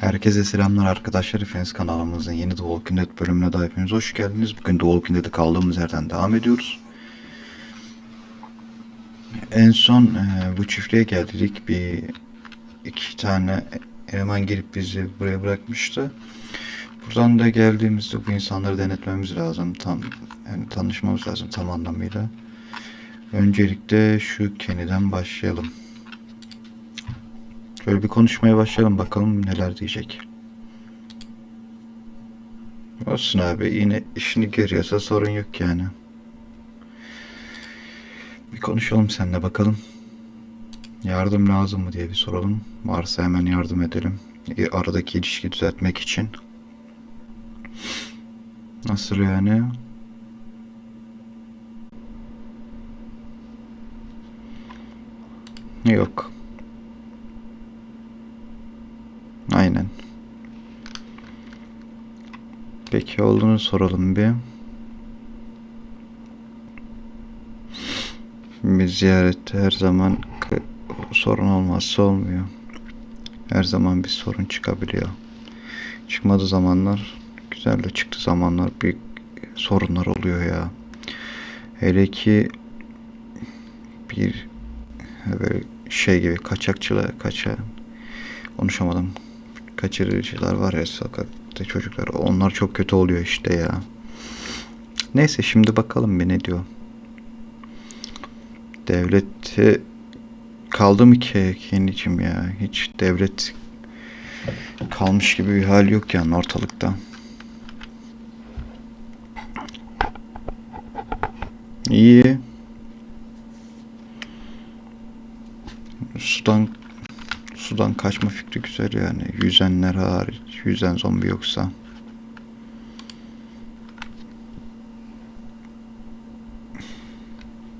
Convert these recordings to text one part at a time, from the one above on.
Herkese selamlar arkadaşlar. Efendim kanalımızın yeni The Walking Dead bölümüne daha hepiniz hoş geldiniz. Bugün The Walking Dead'e kaldığımız yerden devam ediyoruz. En son e, bu çiftliğe geldik. Bir iki tane eleman gelip bizi buraya bırakmıştı. Buradan da geldiğimizde bu insanları denetmemiz lazım. Tam yani tanışmamız lazım tam anlamıyla. Öncelikle şu Kenny'den başlayalım. Şöyle bir konuşmaya başlayalım bakalım neler diyecek. Olsun abi yine işini görüyorsa sorun yok yani. Bir konuşalım seninle bakalım. Yardım lazım mı diye bir soralım. Varsa hemen yardım edelim. E, Aradaki ilişki düzeltmek için. Nasıl yani? Yok. Aynen. Peki olduğunu soralım bir. Bir ziyarette her zaman sorun olmazsa olmuyor. Her zaman bir sorun çıkabiliyor. Çıkmadı zamanlar güzel de çıktı zamanlar büyük sorunlar oluyor ya. Hele ki bir böyle şey gibi kaçakçılar kaça konuşamadım. Kaçırıcılar var ya sokakta çocuklar. Onlar çok kötü oluyor işte ya. Neyse şimdi bakalım bir ne diyor. Devlette kaldı mı ki kendicim ya? Hiç devlet kalmış gibi bir hal yok yani ortalıkta. İyi. Sudan sudan kaçma fikri güzel yani. Yüzenler hariç. Yüzen zombi yoksa.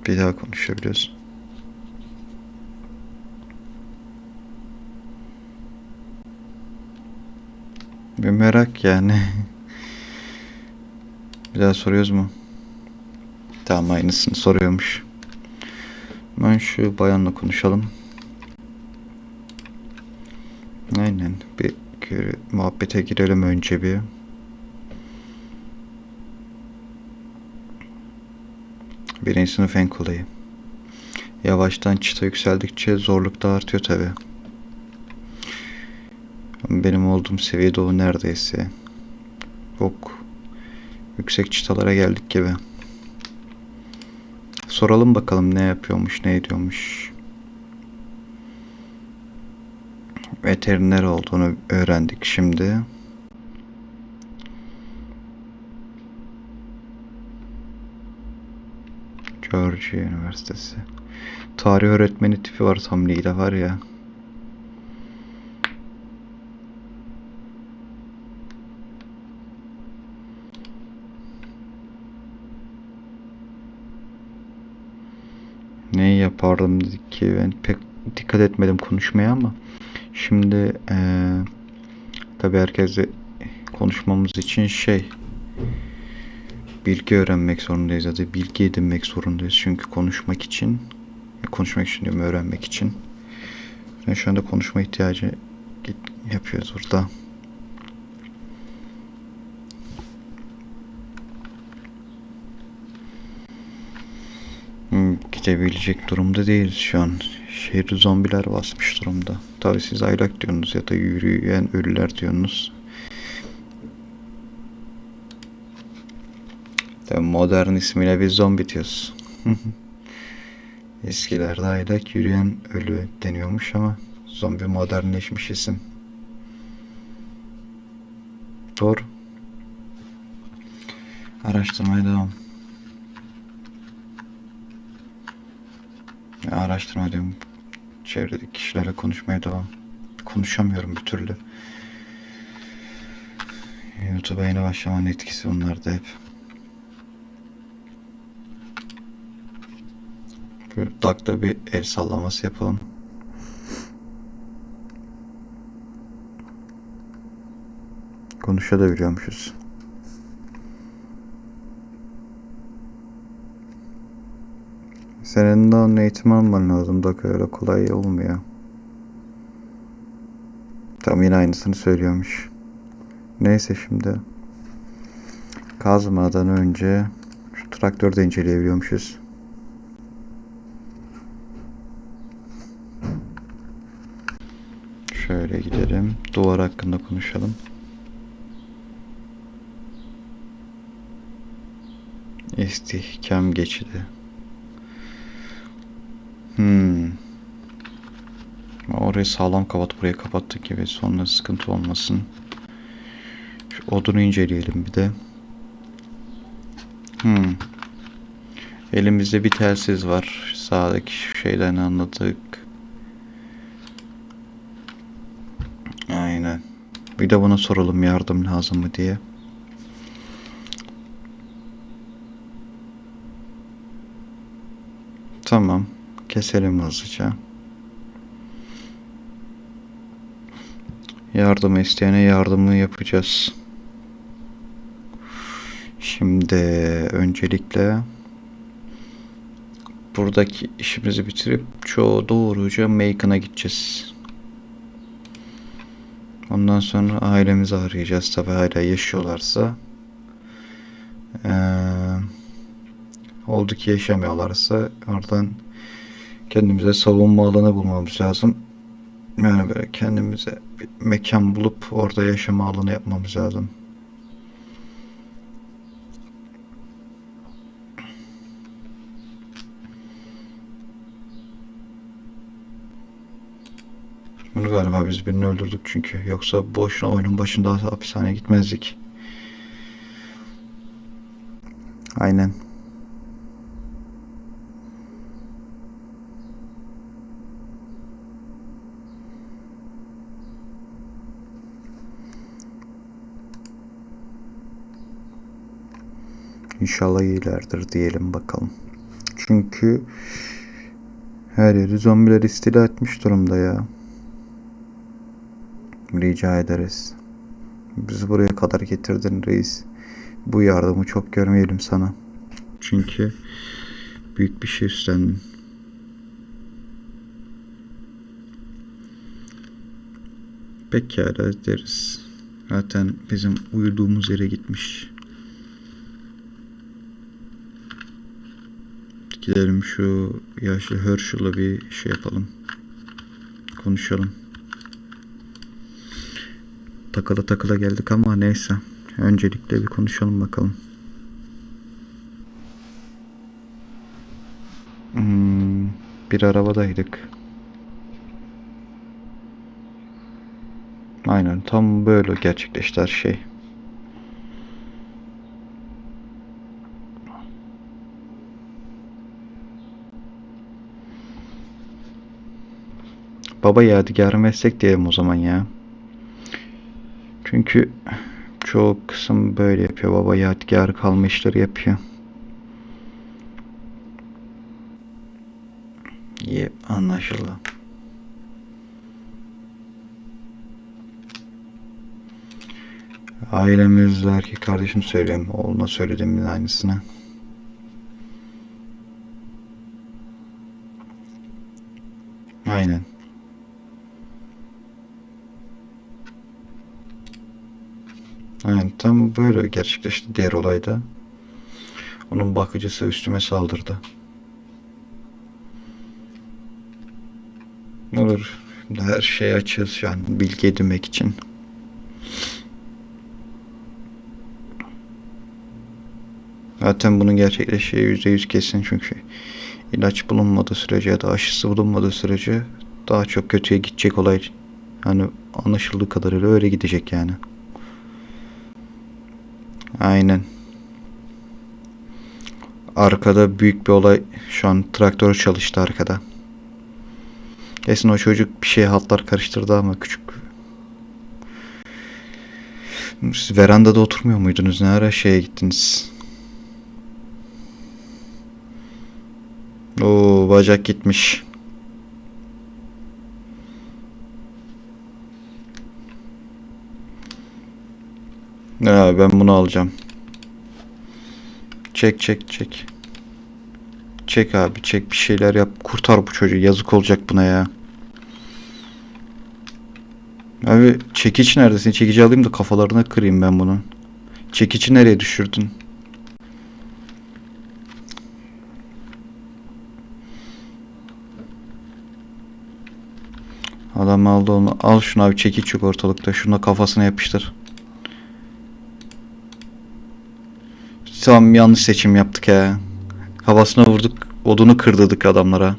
Bir daha konuşabiliyoruz. Bir merak yani. Bir daha soruyoruz mu? Tamam aynısını soruyormuş. Ben şu bayanla konuşalım. Aynen. Bir gir- muhabbete girelim önce bir. Birinci sınıf en kolayı. Yavaştan çıta yükseldikçe zorluk da artıyor tabi. Benim olduğum seviyede o neredeyse. Çok yüksek çıtalara geldik gibi. Soralım bakalım ne yapıyormuş, ne ediyormuş. Veteriner olduğunu öğrendik şimdi. Georgia Üniversitesi. Tarih öğretmeni tipi var tam de var ya. Ne yapardım dedik ki ben pek dikkat etmedim konuşmaya ama Şimdi eee tabi herkesle konuşmamız için şey bilgi öğrenmek zorundayız ya da bilgi edinmek zorundayız. Çünkü konuşmak için konuşmak için diyorum öğrenmek için. Yani şu anda konuşma ihtiyacı yapıyoruz burada. Hmm, Gidebilecek durumda değiliz şu an. Şehri zombiler basmış durumda. Tabi siz aylak diyorsunuz ya da yürüyen ölüler diyorsunuz. Tabi modern ismiyle biz zombi diyoruz. Eskilerde aylak yürüyen ölü deniyormuş ama zombi modernleşmiş isim. Doğru. Araştırmaya devam. Araştırma diyorum. Çevredeki kişilerle konuşmaya devam. Konuşamıyorum bir türlü. YouTube'a yeni başlamanın etkisi bunlarda hep. Böyle dakta bir el sallaması yapalım. Konuşabiliyormuşuz. Senin daha onun eğitim alman lazım da öyle kolay olmuyor. Tam yine aynısını söylüyormuş. Neyse şimdi. Kazmadan önce şu traktörü de inceleyebiliyormuşuz. Şöyle gidelim. Duvar hakkında konuşalım. İstihkam geçidi. Hmm. Orayı sağlam kapat, burayı kapattık gibi sonra sıkıntı olmasın. Şu odunu inceleyelim bir de. Hmm. Elimizde bir telsiz var. Sağdaki şeyden anladık. Aynen. Bir de buna soralım yardım lazım mı diye. Tamam. Keselim hızlıca. Yardım isteyene yardımını yapacağız. Şimdi öncelikle buradaki işimizi bitirip çoğu doğruca Macon'a gideceğiz. Ondan sonra ailemizi arayacağız tabi hala yaşıyorlarsa. Ee, oldu ki yaşamıyorlarsa oradan kendimize savunma alanı bulmamız lazım. Yani böyle kendimize bir mekan bulup orada yaşama alanı yapmamız lazım. Bunu galiba biz birini öldürdük çünkü. Yoksa boşuna oyunun başında hapishaneye gitmezdik. Aynen. İnşallah iyilerdir diyelim bakalım. Çünkü her yeri zombiler istila etmiş durumda ya. Rica ederiz. Bizi buraya kadar getirdin reis. Bu yardımı çok görmeyelim sana. Çünkü büyük bir şey üstlendin. Pekala deriz. Zaten bizim uyuduğumuz yere gitmiş. Gidelim şu yaşlı Herschel'la bir şey yapalım. Konuşalım. Takıla takıla geldik ama neyse. Öncelikle bir konuşalım bakalım. Hmm, bir arabadaydık. Aynen tam böyle gerçekleşti her şey. Baba yadigarı meslek diyelim o zaman ya. Çünkü çoğu kısım böyle yapıyor. Baba yadigarı kalma işleri yapıyor. İyi anlaşıldı. Ailemizde erkek kardeşim söylüyorum. Oğluna söylediğimin aynısını. Aynen. Aynen tam böyle gerçekleşti diğer olayda. Onun bakıcısı üstüme saldırdı. Ne olur şimdi her şey açığız an bilgi edinmek için. Zaten bunun gerçekleşeceği yüzde yüz kesin çünkü ilaç bulunmadığı sürece ya da aşısı bulunmadığı sürece daha çok kötüye gidecek olay. Yani anlaşıldığı kadarıyla öyle gidecek yani. Aynen. Arkada büyük bir olay. Şu an traktör çalıştı arkada. Kesin o çocuk bir şey hatlar karıştırdı ama küçük. Siz verandada oturmuyor muydunuz? Ne ara şeye gittiniz? Oo bacak gitmiş. Ha, ben bunu alacağım. Çek çek çek. Çek abi çek bir şeyler yap. Kurtar bu çocuğu. Yazık olacak buna ya. Abi çekiç neredesin? Çekici alayım da kafalarına kırayım ben bunun. Çekici nereye düşürdün? Adam aldı onu. Al şunu abi çekiç yok ortalıkta. Şuna kafasına yapıştır. Tamam yanlış seçim yaptık ya. Havasına vurduk. Odunu kırdırdık adamlara.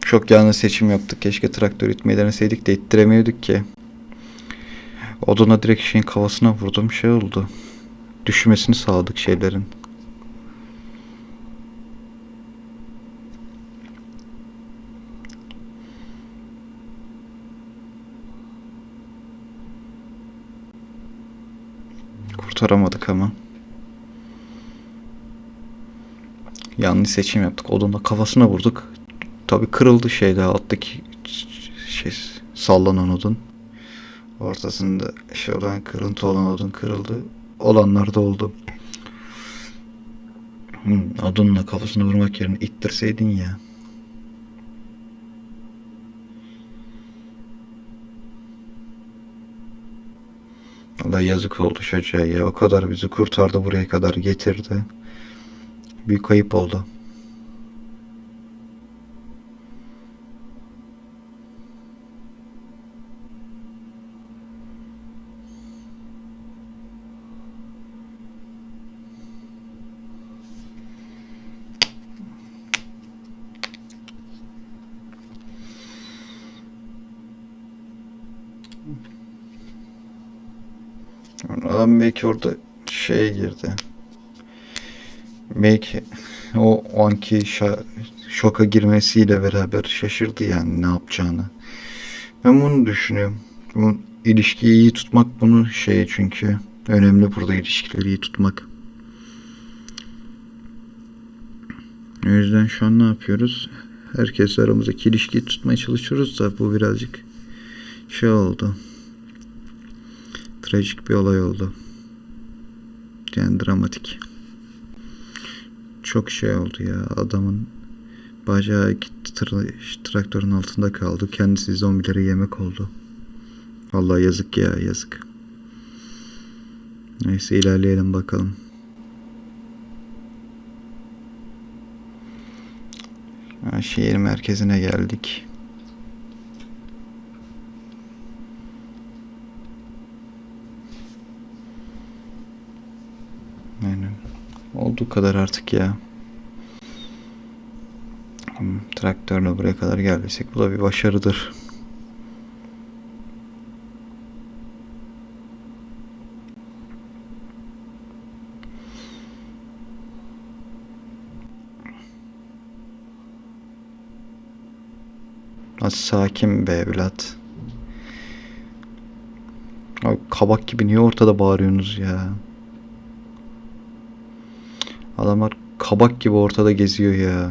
Çok yanlış seçim yaptık. Keşke traktör itmeyi deneseydik de ittiremiyorduk ki. Oduna direkt şeyin kafasına vurdum. Şey oldu. Düşmesini sağladık şeylerin. Kurtaramadık ama. Yanlış seçim yaptık. Odunla kafasına vurduk. Tabi kırıldı şeyde alttaki şey sallanan odun. Ortasında şey olan kırıntı olan odun kırıldı. Olanlar da oldu. Hmm, odunla kafasına vurmak yerine ittirseydin ya. Allah yazık oldu çocuğa ya. O kadar bizi kurtardı buraya kadar getirdi. Büyük kayıp oldu. Adam belki orada şeye girdi. Belki o anki şoka girmesiyle beraber şaşırdı yani ne yapacağını. Ben bunu düşünüyorum. Bu ilişkiyi iyi tutmak bunu şey çünkü önemli burada ilişkileri iyi tutmak. O yüzden şu an ne yapıyoruz? Herkes aramızdaki ilişkiyi tutmaya çalışıyoruz da bu birazcık şey oldu. Trajik bir olay oldu. Yani dramatik. Çok şey oldu ya. Adamın bacağı gitti tra- traktörün altında kaldı. Kendisi zombilere yemek oldu. Vallahi yazık ya yazık. Neyse ilerleyelim bakalım. Şehir merkezine geldik. Aynen. Olduğu kadar artık ya. Hmm, Traktörle buraya kadar geldiysek bu da bir başarıdır. Az sakin be evlat. Abi kabak gibi niye ortada bağırıyorsunuz ya? Adamlar kabak gibi ortada geziyor ya.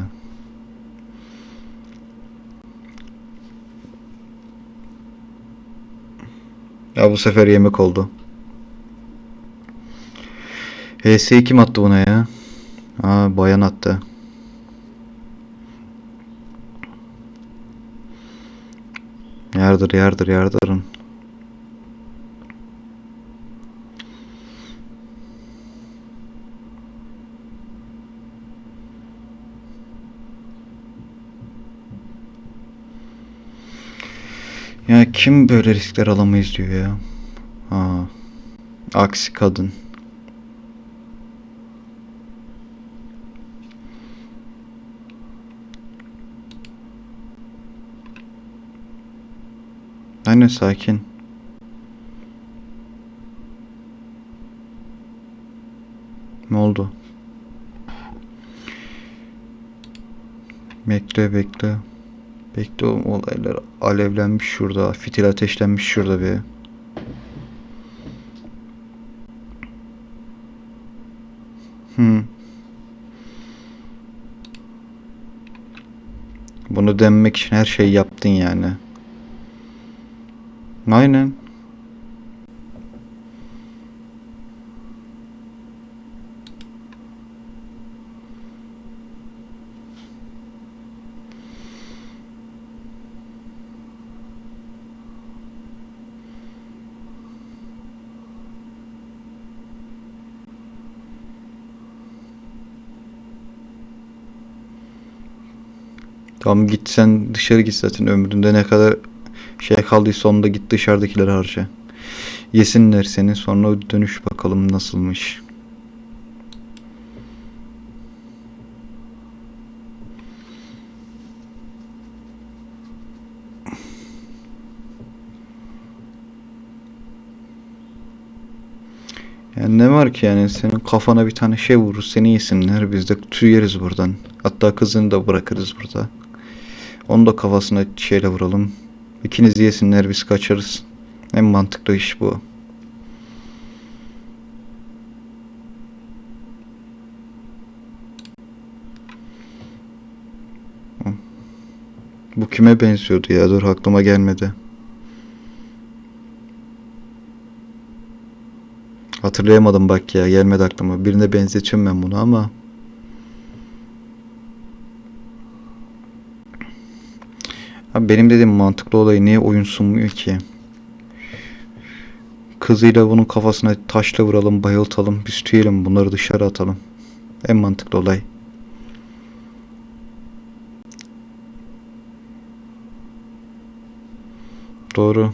Ya bu sefer yemek oldu. HS'yi kim attı buna ya? Aa bayan attı. Yardır yardır yardırın. Ya kim böyle riskler alamayız diyor ya. Ha. Aksi kadın. Aynen sakin. Ne oldu? Bekle bekle. Bekle oğlum olaylar alevlenmiş şurada. Fitil ateşlenmiş şurada bir. Hmm. Bunu denmek için her şeyi yaptın yani. Aynen. Tamam git sen dışarı git zaten ömründe ne kadar şey kaldıysa onu da git dışarıdakileri harca. Yesinler seni sonra dönüş bakalım nasılmış. Yani ne var ki yani senin kafana bir tane şey vurur seni yesinler biz de tüyeriz buradan. Hatta kızını da bırakırız burada. Onu da kafasına şeyle vuralım. İkiniz yesinler biz kaçarız. En mantıklı iş bu. Bu kime benziyordu ya? Dur aklıma gelmedi. Hatırlayamadım bak ya. Gelmedi aklıma. Birine benzetiyorum ben bunu ama. Abi benim dediğim mantıklı olayı niye oyun sunmuyor ki? Kızıyla bunun kafasına taşla vuralım, bayıltalım, büstüyelim, bunları dışarı atalım. En mantıklı olay. Doğru.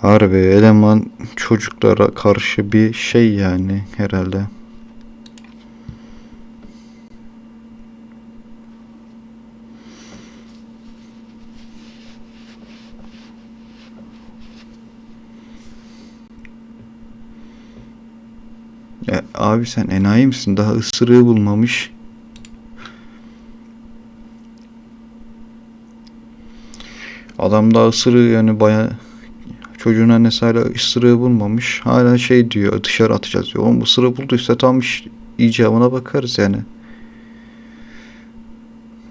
Harbi eleman çocuklara karşı bir şey yani herhalde. Ya abi sen enayi misin? Daha ısırığı bulmamış. Adam daha ısırığı yani baya çocuğun annesi hala ısırığı bulmamış. Hala şey diyor dışarı atacağız diyor. Oğlum ısırığı bulduysa tam iş, icabına bakarız yani.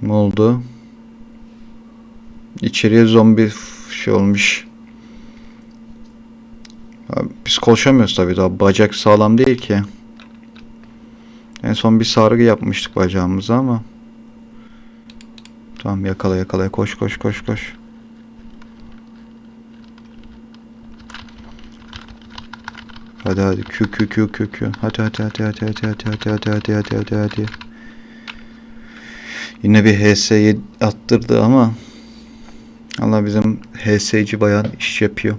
Ne oldu? İçeriye zombi şey olmuş. Abi biz koşamıyoruz tabii daha bacak sağlam değil ki. En son bir sargı yapmıştık bacağımıza ama. Tamam yakala yakala koş koş koş koş. Hadi hadi kü kü kü kü kü. Hadi hadi hadi hadi hadi hadi hadi hadi hadi hadi hadi hadi. Yine bir HS'yi attırdı ama Allah bizim HS'ci bayan iş yapıyor.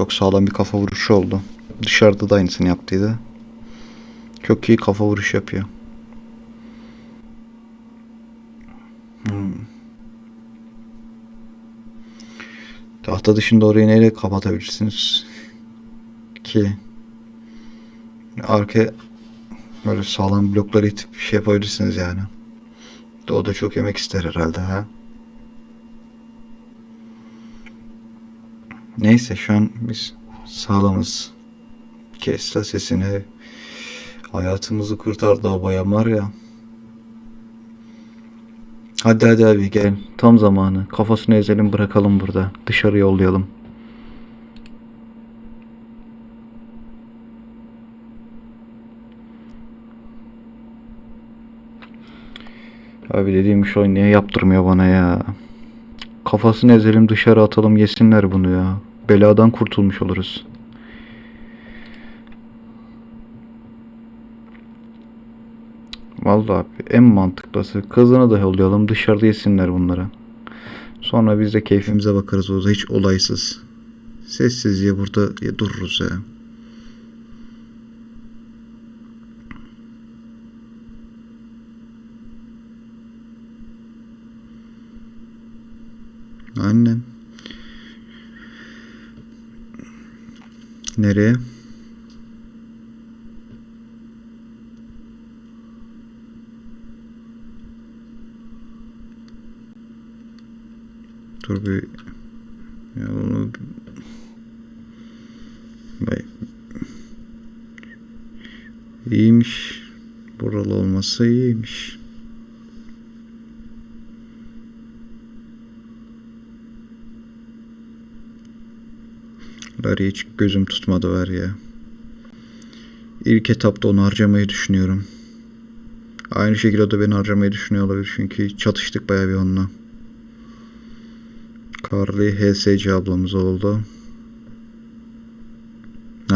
Çok sağlam bir kafa vuruşu oldu. Dışarıda da aynısını yaptıydı. Çok iyi kafa vuruş yapıyor. Hmm. Tahta dışında orayı neyle kapatabilirsiniz ki? Arka böyle sağlam blokları itip şey yapabilirsiniz yani. O da çok yemek ister herhalde ha. Neyse şu an biz sağlamız. Kesla sesini hayatımızı kurtardı o bayan var ya. Hadi hadi abi gel. Tam zamanı. Kafasını ezelim bırakalım burada. Dışarı yollayalım. Abi dediğim şu an niye yaptırmıyor bana ya? Kafasını ezelim dışarı atalım yesinler bunu ya. Beladan kurtulmuş oluruz. Vallahi en mantıklısı kızını da yollayalım dışarıda yesinler bunları. Sonra biz de keyfimize bakarız o da hiç olaysız. Sessizce burada dururuz ya. Aynen. Nereye? Dur bir ya onu Vay. İyiymiş. Buralı olması iyiymiş. Larry hiç gözüm tutmadı var ya. İlk etapta onu harcamayı düşünüyorum. Aynı şekilde o da beni harcamayı düşünüyor olabilir çünkü çatıştık bayağı bir onunla. Carly HSC ablamız oldu.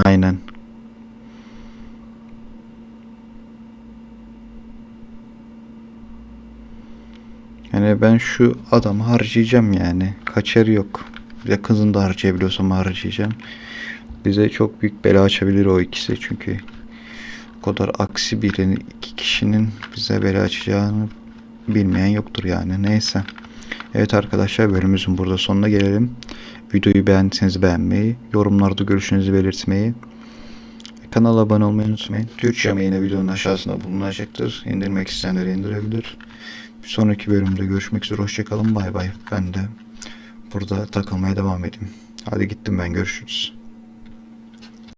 Aynen. Yani ben şu adamı harcayacağım yani. Kaçarı yok. Yakında harcayabiliyorsam harcayacağım. Bize çok büyük bela açabilir o ikisi çünkü o kadar aksi birinin iki kişinin bize bela açacağını bilmeyen yoktur yani. Neyse. Evet arkadaşlar bölümümüzün burada sonuna gelelim. Videoyu beğendiyseniz beğenmeyi, yorumlarda görüşünüzü belirtmeyi, kanala abone olmayı unutmayın. Türkçe yine videonun aşağısında bulunacaktır. İndirmek isteyenler indirebilir. Bir sonraki bölümde görüşmek üzere. Hoşçakalın. Bay bay. Ben de burada takılmaya devam edeyim. Hadi gittim ben. Görüşürüz.